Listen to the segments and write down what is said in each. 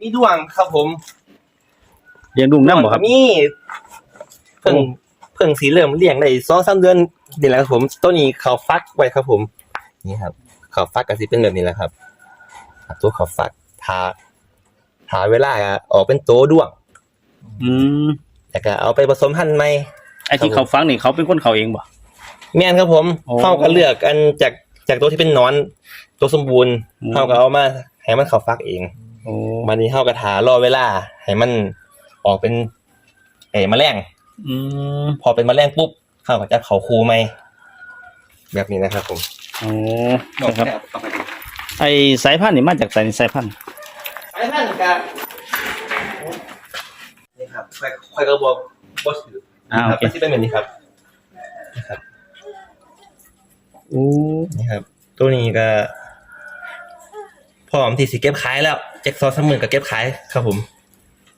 มีดวงครับผมเลี้ยงดุงน้ำบ่ครับ มีเพิ่งโอ้เพิ่งสีเริ่มเลี้ยงได้สองสามเดือนนี่แหละครับผมตัวนี้เขาฟักไว้ครับผม นี่ครับเขาฟักก็สิเป็นแบบนี้แหละครับครับ ตัวเขาฟักทาทาเวลาออกเป็นโตวด้วง อืมแล้วก็เอาไปผสมพันธุ์ใหม่ไอ้ที่เขาฟังนี่เขาเป็นคนเขาเองบ่แม่นครับผมโอ้เขาก็เลือกอันจากจากตัวที่เป็นหนอน ตัวสมบูรณ์อืมเขาก็เอามาให้มันเขาฟักเอง โอ้วันนี้เขาก็ทารอเวลา ให้มันออกเป็นเอ๋แมลงอืมพอเป็นแมลงปุ๊บเขาก็จะเขาคูไหมแบบนี้นะครับ ผมโอ้นะครับไอ้สายพันธุ์นี่มาจากสายสายพันธุ์สายพันธุ์กับนี่ครับค่อยค่อยกระบอกบอสอ่าคโอรับเคมันที่เป็นแบบนี้ครับนะครับโอ้นี่ครับ ตัวนี้ก็พร้อมที่สิเก็บขายแล้ว เจ็กซอสสามหมื่นก็เก็บขายครับผม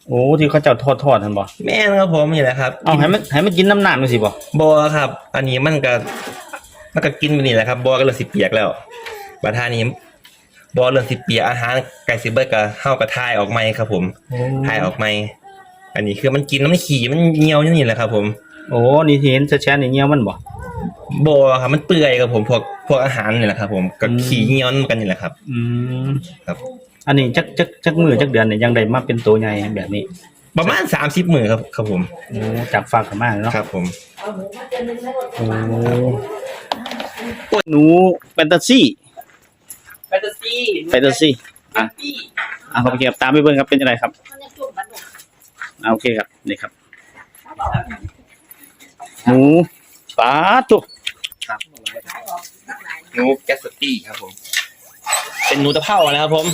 โอ้ที่เขาเจ้าทอดทอดทันบ่แม่นครับผมนี่แหละครับเอาให้มันให้มันกินน้ำหนานไปสิบ่บอครับ อันนี้มันก็มันก็กินไปนี่แหละครับบอก็เริ่มสิเปียกแล้วบัดท่านี้บอเริ่มสิเปียกอาหารไก่สิเบิร์ก็เฮากระทายออกไหมครับ ผมทายออกไหมอันนี้คือมันกินน้ำขี่มันเหี่ยวอย่างนี้แหละครับผมโอ้นี่ที่เห็นแชร์ๆนี่เงี้ยมันบ่บอครับมันเปื่อยครับผมพวกพวกอาหารนี่แหละครับ ผมกับอืมขี่เหี่ยวกันนี่แหละครับ อืมครับ อันนี้จักจักจักมือจักเดือนเนี่ยยังได้มาเป็นตัวใหญ่แบบนี้ประมาณสามสิบมือครับครับผมโอ้จากฝากกันมาเนาะครับผมโอ้หนูแฟนตาซีแฟนตาซีแฟนตาซีอะอะขอบคุณครับตามไปเบิ่งครับเป็นยังไงครับอะโอเคครับนี่ครับ หนูปลาตุกหนูแกสตี้ครับผม เป็นหนูตะเภานะครับผม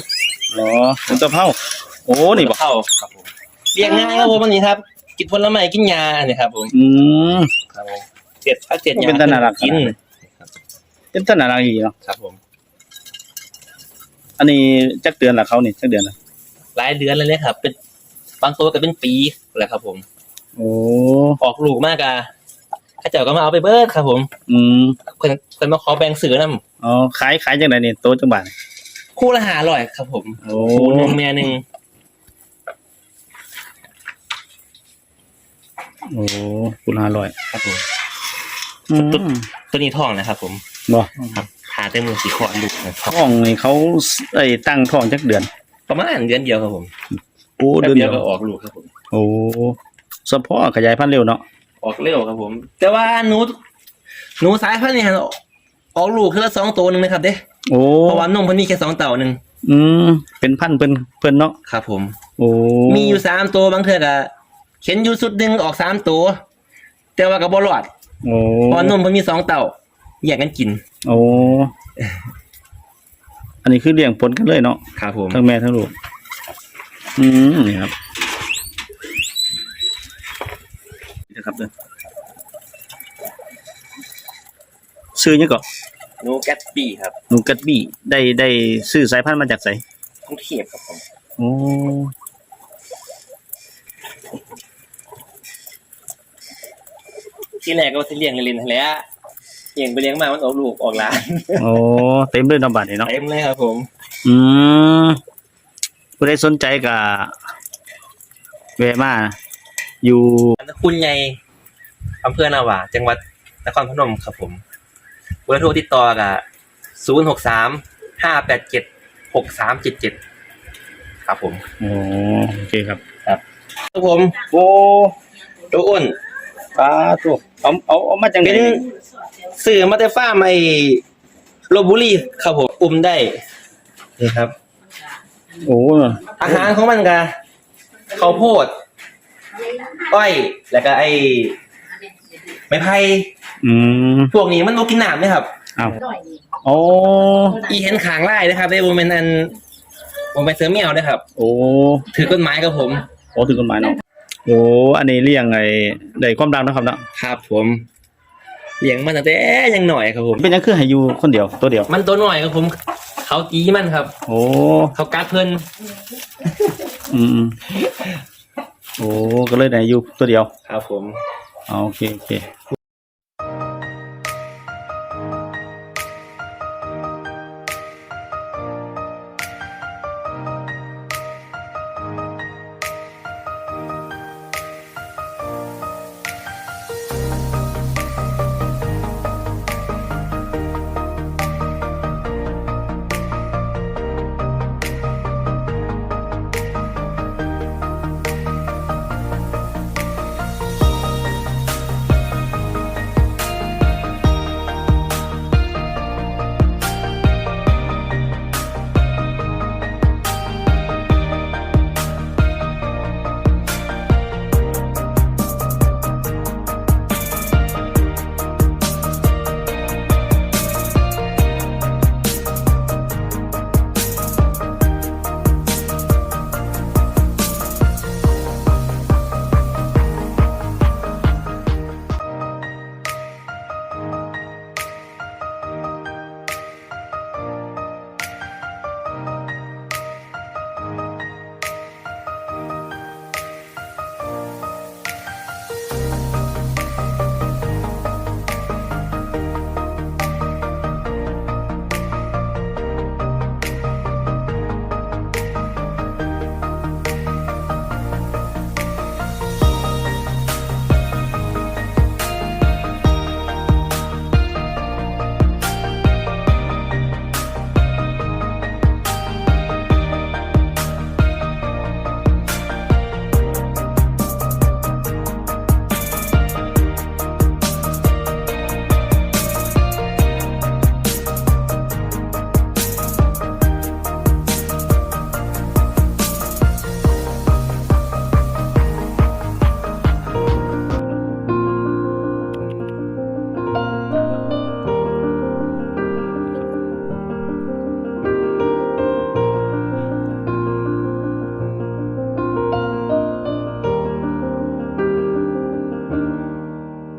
เหรอหนูตะเภาโอ้นี่บ่ตะเภาครับผมเรียกง่ายครับผมอันนี้ครับ กินผลไม้กินยาเนี่ยครับผมอืมครับผมเจ็ดถ้าเจ็ดยาเป็นตาน่ารักกินเป็นต้นอะไรอีกเนาะครับผม อันนี้จักเดือนละเขานี่จักเดือนละหลายเดือนเลยเลยครับ เป็นบางตัวก็เป็นปีแหละครับ ผม โอ้ออกลูกมากอะข้าเจ้าก็มาเอาไปเบิร์ดครับ ผม อืมคนคนมาขอแบ่งซื้อนํอ๋อขายขายจังไดนี่โตจังบาท คู่ละหาร้อยครับผมโอ้คู่หนึ่งแม่หนึ่งโอ้คุณห้าร้อยครับผม อืมตัวนี้ทองนะครับ ผมบ่ครับหาเต็มมือสีขอลูกนะทองท้องนี่เขาไอ้ตั้งท้องจักเดือน ประมาณเดือนเดียวครับผมโอ้แป๊บเดือนเดีเดียยววก็ออกลูกครับผมโอ้เฉพาะขยายพันธุ์เร็วเนาะออกเร็วครับผม แต่ว่าหนูหนูสายพันธุ์เนี่ยออกลูกคือละสองตัวหนึ่งนะครับเด้ โอ้เพราะว่านมเพิ่นมีแค่สองเต่าหนึ่งอืมเป็นพันธุ์เพิ่นเพิ่นเนาะครับ ผม โอ้มีอยู่สามตัวบางเทื่อก็เข็นอยู่สุดหนึ่งออกสามตัว แต่ว่าก็บ่รอดโอ้เพราะว่านมเพิ่นมีสองเต่าแยกกันกิน โอ้อันนี้คือเลี้ยงปนกันเลยเนาะครับผมทั้งแม่ทั้งลูกอืมนี่ครับนี่นะครับเด้อซื้อยังก็หนู แกตปี้ครับหนูกัดบี้ได้ได้ซื้อสายพันธุ์มาจากไสกรุงเทียบครับผมโอ้ที่แรกก็ว่าสิเลี้ยงเล่นๆนั่นแหละเลี้ยงไปเลี้ยงมามันออกลูกออกหลานโอ้เต็มเลยเนาะบัดนี้เนาะเต็มเลยครับผมอืมผู้ใดสนใจก็แวะมาอยู่คุณใหญ่อำเภอนาหวาจังหวัดนครพนมครับผม เบอร์โทรติดต่อกับศูนย์หกสามห้าแปดเจ็ดหกสามเจ็ดเจ็ดครับผมโอ้โอเคครับครับผมโอ้ตัวอ้นปลาตัวเอาเอาเอามาจังไดเป็นสื่อมาแต่ฟ้าร์มไอ้โรบุรีครับผมอุ้มได้นี่ครับ โอ้อาหารของมันก็ข้าวโพดอ้อย แล้วก็ไอ้ไม้ไผ่ อืมพวกนี้มันโมกินน้ำไหมครับ เอาโอ้อีเห็นขางไล่นะครับได้โมเมนอันโมเมนเสือเมียวนะครับ โอ้ถือกฎหมายกับผม โอ้ถึงกฎหมายเนาะโอ้อันนี้เลี้ยงไอ้ได้ความดังนะครับเนาะครับผมเลี้ยงมันตั้งแต่ยังหน่อยครับผม เป็นหยังคือให้อยู่คนเดียวตัวเดียว มันตัวหน่อยครับผม เขากีมันครับ โอ้เขากัดเพิ่นอืมอืมโอ้ก็เลยได้อยู่ตัวเดียว ครับผม อ๋อโอเคโอเค